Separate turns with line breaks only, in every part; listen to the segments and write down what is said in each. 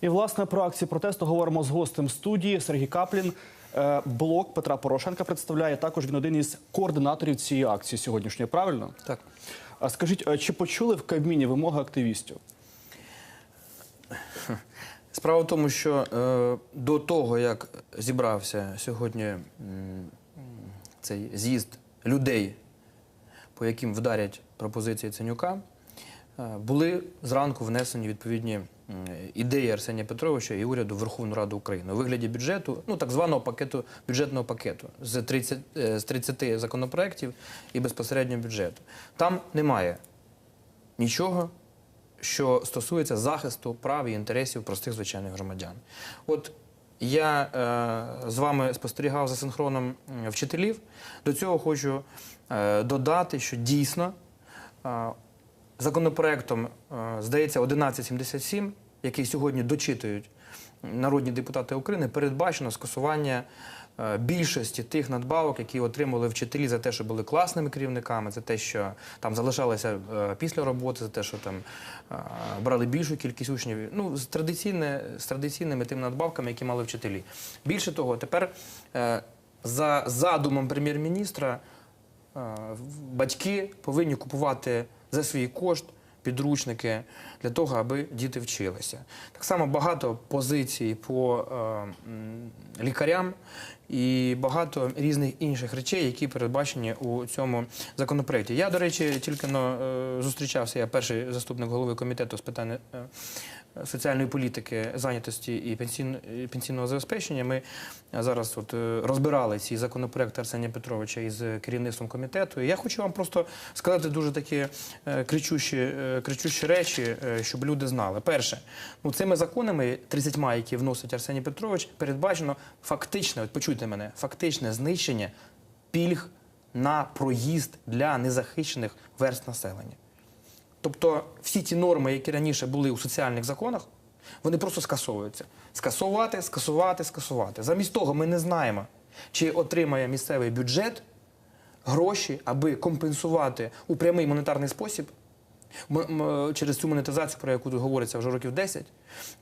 І власне про акції протесту говоримо з гостем студії Сергій Каплін. Е, Блок Петра Порошенка представляє також він один із координаторів цієї акції сьогоднішньої. Правильно?
Так.
А скажіть, е, чи почули в Кабміні вимоги активістів?
Справа в тому, що е, до того, як зібрався сьогодні м, цей з'їзд людей, по яким вдарять пропозиції Ценюка, е, були зранку внесені відповідні ідеї Арсенія Петровича і уряду Верховну Раду України у вигляді бюджету, ну так званого пакету бюджетного пакету з 30, е, з 30 законопроєктів і безпосередньо бюджету. Там немає нічого, що стосується захисту прав і інтересів простих звичайних громадян. От я е, з вами спостерігав за синхроном вчителів. До цього хочу е, додати, що дійсно е, законопроектом, е, здається, 1177, який сьогодні дочитують народні депутати України, передбачено скасування е, більшості тих надбавок, які отримали вчителі за те, що були класними керівниками, за те, що там залишалися е, після роботи, за те, що там брали більшу кількість учнів. Ну, з, з традиційними тими надбавками, які мали вчителі. Більше того, тепер за задумом прем'єр-міністра батьки повинні купувати за свій кошт підручники для того, аби діти вчилися. Так само багато позицій по е, лікарям і багато різних інших речей, які передбачені у цьому законопроекті. Я, до речі, тільки но, е, зустрічався, я перший заступник голови комітету з питань е, соціальної політики, зайнятості і пенсійн- пенсійного забезпечення. Ми зараз от е, розбирали ці законопроекти Арсенія Петровича із керівництвом комітету. І я хочу вам просто сказати дуже такі е, кричущі, е, кричущі речі, е, щоб люди знали. Перше, ну цими законами, 30, які вносить Арсеній Петрович, передбачено фактичне, от почуйте мене, фактичне знищення пільг на проїзд для незахищених верст населення. Тобто всі ті норми, які раніше були у соціальних законах, вони просто скасовуються. Скасувати, скасувати, скасувати. Замість того, ми не знаємо, чи отримає місцевий бюджет гроші, аби компенсувати у прямий монетарний спосіб м- м- через цю монетизацію, про яку тут говориться вже років 10,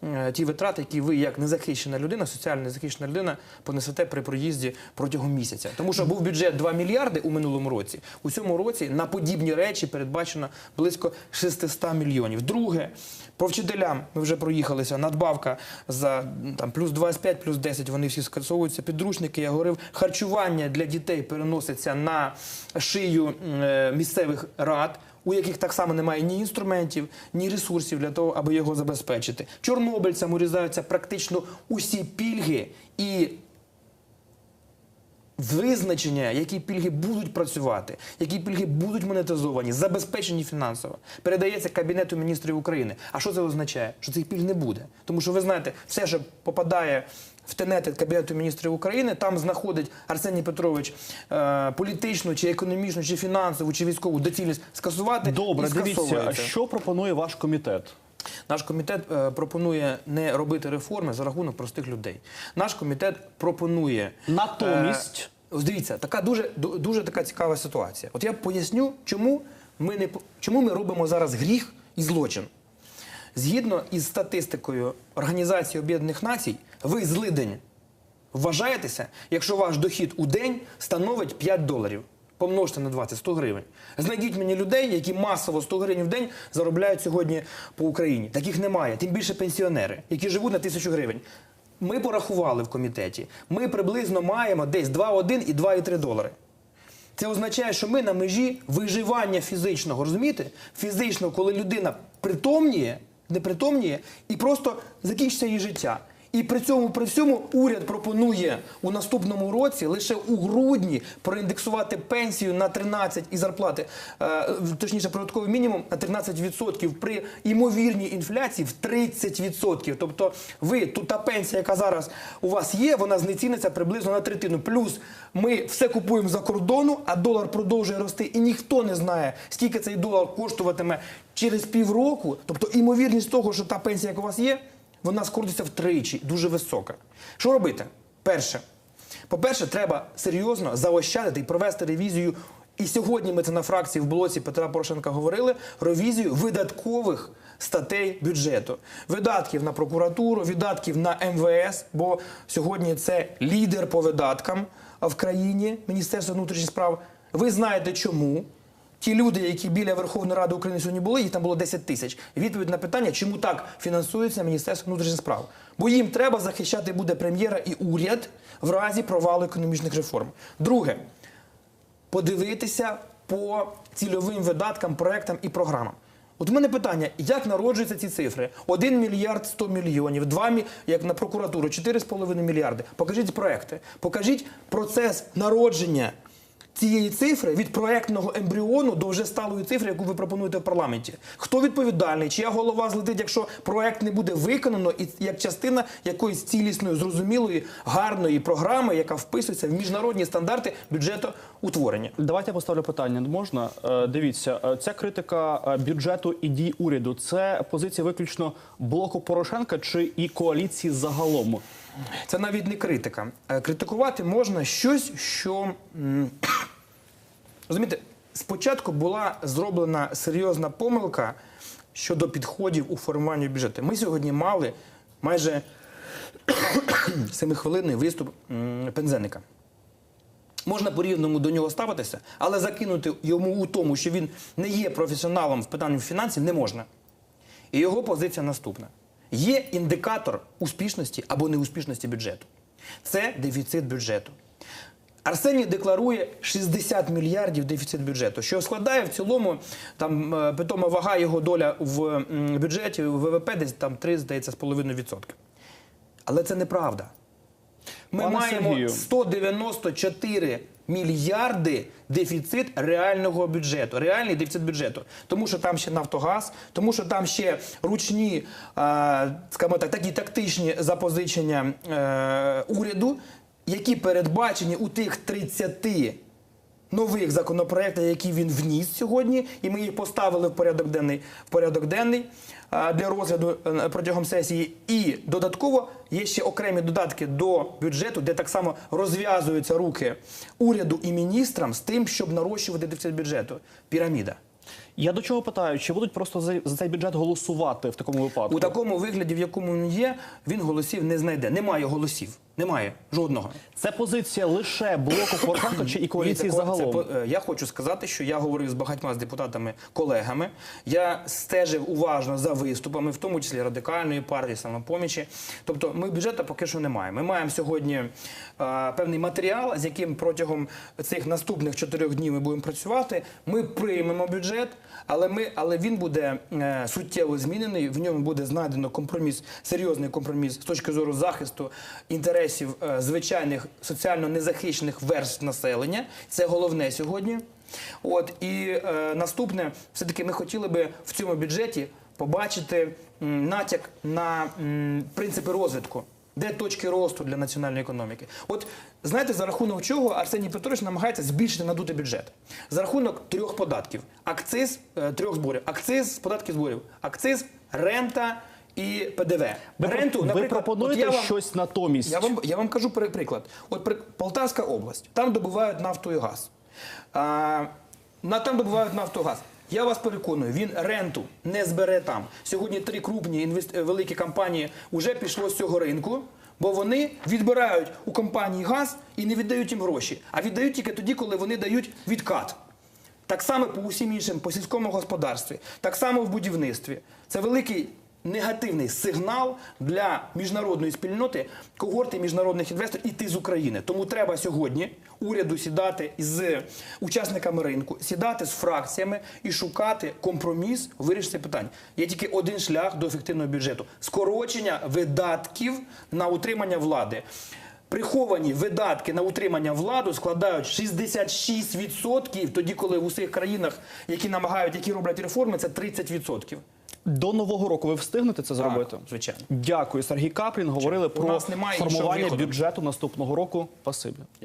е, ті витрати, які ви, як незахищена людина, соціально незахищена людина, понесете при проїзді протягом місяця. Тому що був бюджет 2 мільярди у минулому році. У цьому році на подібні речі передбачено близько 600 мільйонів. Друге, по вчителям ми вже проїхалися. Надбавка за там плюс 25, плюс 10, вони всі скасовуються. Підручники, я говорив, харчування для дітей переноситься на шию е, місцевих рад у яких так само немає ні інструментів, ні ресурсів для того, аби його забезпечити. Чорнобильцям урізаються практично усі пільги і визначення, які пільги будуть працювати, які пільги будуть монетизовані, забезпечені фінансово, передається Кабінету міністрів України. А що це означає? Що цих пільг не буде. Тому що ви знаєте, все, що попадає в тенети Кабінету міністрів України, там знаходить Арсеній Петрович е, політичну, чи економічну, чи фінансову, чи військову доцільність скасувати.
Добре,
і
дивіться, а що пропонує ваш комітет?
Наш комітет е, пропонує не робити реформи за рахунок простих людей. Наш комітет пропонує
Натомість?
Е, ось дивіться, така дуже дуже така цікава ситуація. От я поясню, чому ми не чому ми робимо зараз гріх і злочин. Згідно із статистикою Організації Об'єднаних Націй, ви злидень вважаєтеся, якщо ваш дохід у день становить 5 доларів. Помножте на 20 100 гривень. Знайдіть мені людей, які масово 100 гривень в день заробляють сьогодні по Україні. Таких немає. Тим більше пенсіонери, які живуть на тисячу гривень. Ми порахували в комітеті. Ми приблизно маємо десь 2,1 і 2,3 долари. Це означає, що ми на межі виживання фізичного, розумієте? Фізично, коли людина притомніє, не притомніє, і просто закінчиться її життя. І при цьому при всьому уряд пропонує у наступному році лише у грудні проіндексувати пенсію на 13 і зарплати, е, точніше, прожитковий мінімум на 13% при імовірній інфляції в 30%. Тобто, ви тут та пенсія, яка зараз у вас є, вона знеціниться приблизно на третину. Плюс ми все купуємо за кордону, а долар продовжує рости, і ніхто не знає, скільки цей долар коштуватиме через півроку. Тобто, імовірність того, що та пенсія, яка у вас є, вона скоротиться втричі, дуже висока. Що робити? Перше, по-перше, треба серйозно заощадити і провести ревізію І сьогодні ми це на фракції в блоці Петра Порошенка говорили ревізію видаткових статей бюджету, видатків на прокуратуру, видатків на МВС, бо сьогодні це лідер по видаткам в країні Міністерство внутрішніх справ. Ви знаєте чому? Ті люди, які біля Верховної Ради України сьогодні були, їх там було 10 тисяч. Відповідь на питання, чому так фінансується Міністерство внутрішніх справ. Бо їм треба захищати буде прем'єра і уряд в разі провалу економічних реформ. Друге, подивитися по цільовим видаткам, проектам і програмам. От у мене питання: як народжуються ці цифри? 1 мільярд 100 мільйонів, 2 мі... як на прокуратуру, 4,5 мільярди. Покажіть проекти, покажіть процес народження цієї цифри від проектного ембріону до вже сталої цифри, яку ви пропонуєте в парламенті. Хто відповідальний? Чия голова злетить, якщо проект не буде виконано, і як частина якоїсь цілісної, зрозумілої, гарної програми, яка вписується в міжнародні стандарти бюджетоутворення?
Давайте я поставлю питання. Можна? Е, Дивіться, е, ця критика е, бюджету і дій уряду це позиція виключно блоку Порошенка чи і коаліції загалом?
Це навіть не критика. Е, Критикувати можна щось, що розумієте, спочатку була зроблена серйозна помилка щодо підходів у формуванні бюджету. Ми сьогодні мали майже семихвилинний виступ м, Пензеника. Можна по-рівному до нього ставитися, але закинути йому у тому, що він не є професіоналом в питанні фінансів, не можна. І його позиція наступна: є індикатор успішності або неуспішності бюджету. Це дефіцит бюджету. Арсеній декларує 60 мільярдів дефіцит бюджету, що складає в цілому там е, питома вага його доля в бюджеті в ВВП десь там 3, здається, з половиною відсотка. Але це неправда. Ми
Пане
маємо
Сергію.
194 мільярди дефіцит реального бюджету, реальний дефіцит бюджету. Тому що там ще Нафтогаз, тому що там ще ручні, а, скажімо так, такі тактичні запозичення е, уряду, які передбачені у тих 30 нових законопроєктів, які він вніс сьогодні, і ми їх поставили в порядок денний, в порядок денний для розгляду е, протягом сесії. І додатково є ще окремі додатки до бюджету, де так само розв'язуються руки уряду і міністрам з тим, щоб нарощувати дефіцит бюджету. Піраміда.
Я до чого питаю, чи будуть просто за, за цей бюджет голосувати в такому випадку?
У такому вигляді, в якому він є, він голосів не знайде. Немає голосів. Немає жодного.
Це позиція лише блоку Порошенка чи і коаліції
це-
загалом?
це я хочу сказати, що я говорив з багатьма з депутатами колегами. Я стежив уважно за виступами, в тому числі радикальної партії, самопомічі. Тобто, ми бюджету поки що не маємо. Ми маємо сьогодні е, певний матеріал, з яким протягом цих наступних чотирьох днів ми будемо працювати. Ми приймемо бюджет, але ми, але він буде е, суттєво змінений. В ньому буде знайдено компроміс, серйозний компроміс з точки зору захисту інтересів е, звичайних соціально незахищених верств населення. Це головне сьогодні. От і е, наступне, все-таки ми хотіли би в цьому бюджеті побачити м, натяк на м, принципи розвитку. Де точки росту для національної економіки? От знаєте, за рахунок чого Арсеній Петрович намагається збільшити надути бюджет? За рахунок трьох податків: акциз е, трьох зборів, акциз, податки зборів, акциз, рента і ПДВ.
Ви,
Ренту,
ви
наприклад,
пропонуєте
я вам-
щось натомість?
я вам, я вам кажу приклад. От при, Полтавська область, там добувають нафту і газ. А, на, там добувають нафту і газ. Я вас переконую, він ренту не збере там. Сьогодні три крупні інвест... е, великі компанії вже пішло з цього ринку, бо вони відбирають у компанії газ і не віддають їм гроші, а віддають тільки тоді, коли вони дають відкат. Так само по усім іншим, по сільському господарстві, так само в будівництві. Це великий негативний сигнал для міжнародної спільноти, когорти міжнародних інвесторів іти з України. Тому треба сьогодні уряду сідати з учасниками ринку, сідати з фракціями і шукати компроміс у вирішенні питань. Є тільки один шлях до ефективного бюджету скорочення видатків на утримання влади. Приховані видатки на утримання влади складають 66%, тоді коли в усіх країнах, які намагають, які роблять реформи, це 30%.
До нового року ви встигнете це зробити?
Так, звичайно.
Дякую, Сергій Каплін. Говорили
У
про формування бюджету наступного року. Спасибі.